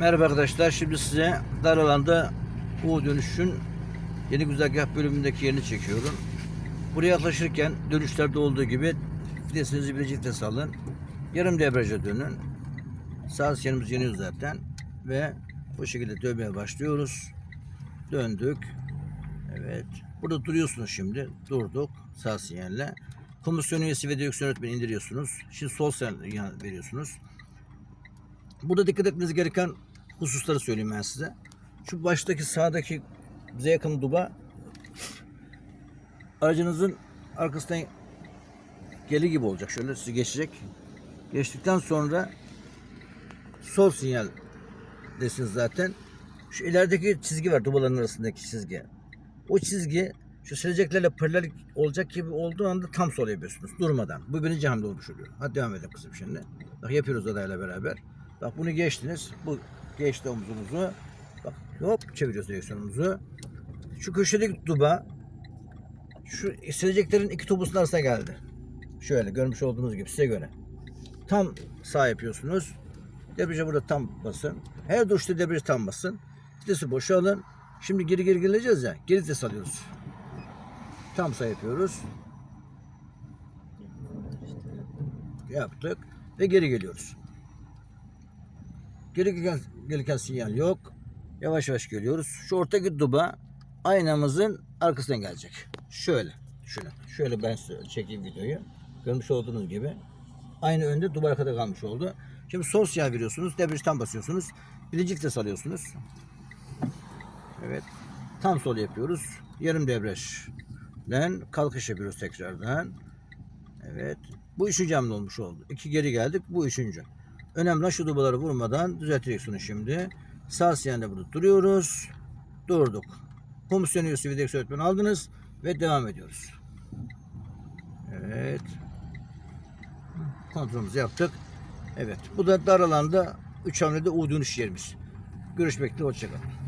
Merhaba arkadaşlar. Şimdi size dar alanda U dönüşün yeni güzergah bölümündeki yerini çekiyorum. Buraya yaklaşırken dönüşlerde olduğu gibi vitesinizi birinci vites alın. Yarım debriyaja dönün. Sağ sinyalimiz yanıyor zaten. Ve bu şekilde dönmeye başlıyoruz. Döndük. Evet. Burada duruyorsunuz şimdi. Durduk. Sağ sinyalle. Komisyon üyesi ve direksiyon öğretmeni indiriyorsunuz. Şimdi sol sinyal veriyorsunuz. Burada dikkat etmeniz gereken hususları söyleyeyim ben size. Şu baştaki sağdaki bize yakın duba aracınızın arkasından geli gibi olacak. Şöyle sizi geçecek. Geçtikten sonra sol sinyal desiniz zaten. Şu ilerideki çizgi var dubaların arasındaki çizgi. O çizgi şu sileceklerle paralel olacak gibi olduğu anda tam sol yapıyorsunuz durmadan. Bu birinci hamle olmuş oluyor. Hadi devam edelim kızım şimdi. Bak yapıyoruz adayla beraber. Bak bunu geçtiniz. Bu geçti omuzunuzu. Bak hop çeviriyoruz direksiyonumuzu. Şu köşedeki duba şu sileceklerin iki topusun arasına geldi. Şöyle görmüş olduğunuz gibi size göre. Tam sağ yapıyorsunuz. Debriyaja burada tam basın. Her duruşta debriyaj tam basın. Vitesi boşa alın. Şimdi geri geri geleceğiz ya. Geri vites alıyoruz. Tam sağ yapıyoruz. Yaptık. Ve geri geliyoruz. Geri gelirken, gelirken sinyal yok. Yavaş yavaş geliyoruz. Şu ortadaki duba aynamızın arkasından gelecek. Şöyle. Şöyle. Şöyle ben size çekeyim videoyu. Görmüş olduğunuz gibi. Aynı önde duba arkada kalmış oldu. Şimdi sol sinyal veriyorsunuz. Debriyajdan basıyorsunuz. Birinci vites alıyorsunuz. Evet. Tam sol yapıyoruz. Yarım debriyajdan kalkış yapıyoruz tekrardan. Evet. Bu üçüncü hamle olmuş oldu. İki geri geldik. Bu üçüncü. Önemli olan şu dubaları vurmadan düzelt direksiyonu şimdi. Sağ sinyalle burada duruyoruz. Durduk. Komisyon üyesi ve direksiyon aldınız ve devam ediyoruz. Evet. Kontrolümüzü yaptık. Evet. Bu da dar alanda 3 hamlede U dönüş yerimiz. Görüşmek dileğiyle. Hoşçakalın.